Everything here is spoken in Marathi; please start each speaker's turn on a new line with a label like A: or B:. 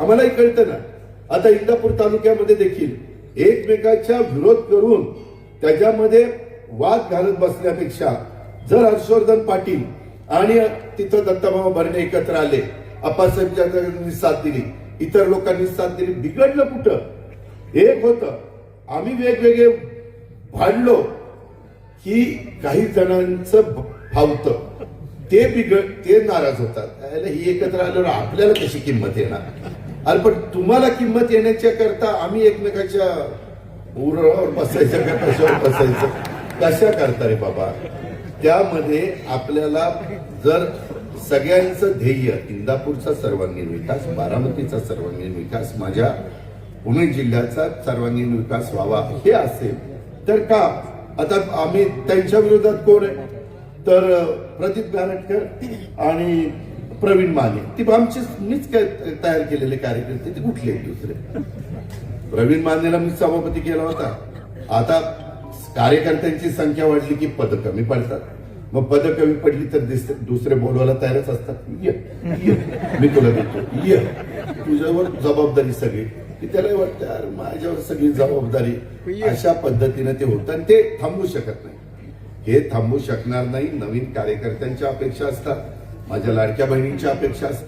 A: आम्हालाही कळतं ना. आता इंदापूर तालुक्यामध्ये देखील एकमेकाच्या विरोध करून त्याच्यामध्ये वाद घालत बसण्यापेक्षा जर हर्षवर्धन पाटील आणि तिथं दत्ताभाऊ भरणे एकत्र आले आप्पासाहेबच्या साथ दिली इतर लोकांनी साथ दिली बिघडलं कुठं? एक होतं आम्ही वेगवेगळे भांडलो की काही जणांचं फावत ते बिघड ते नाराज होतात. त्याला ही एकत्र आल्यावर आपल्याला कशी किंमत येणार? अरे पण तुम्हाला किंमत येण्याच्या करता आम्ही एकमेकाच्या उरळावर बसायचं का? कशावर बसायचं? कशा करता रे बाबा? त्यामध्ये आपल्याला जर सगळ्यांचं ध्येय इंदापूरचा सर्वांगीण विकास बारामतीचा सर्वांगीण विकास माझ्या पुणे जिल्ह्याचा सर्वांगीण विकास व्हावा हे असेल तर का? आता आम्ही त्यांच्या विरोधात कोण आहे? तर प्रदीप गारटकर आणि प्रवीण माने. ती आमचे मीच तयार केलेले कार्यकर्ते ते कुठले दुसरे? प्रवीण मानेला मी सभापती केला होता. आता कार्यकर्त्यांची संख्या वाढली की पद कमी पडतात. मग पद कमी पडली तर दिस- दुसरे बोलवायला तयारच असतात. ये मी तुला देतो. ये. तुझ्यावर जबाबदारी सगळी. की त्याला वाटतं यार माझ्यावर सगळी जबाबदारी अशा पद्धतीने ते होतं आणि ते थांबू शकत नाही. हे थांबू शकणार नाही. नवीन कार्यकर्त्यांच्या अपेक्षा असतात. माझ्या लाडक्या बहिणींच्या अपेक्षा असतात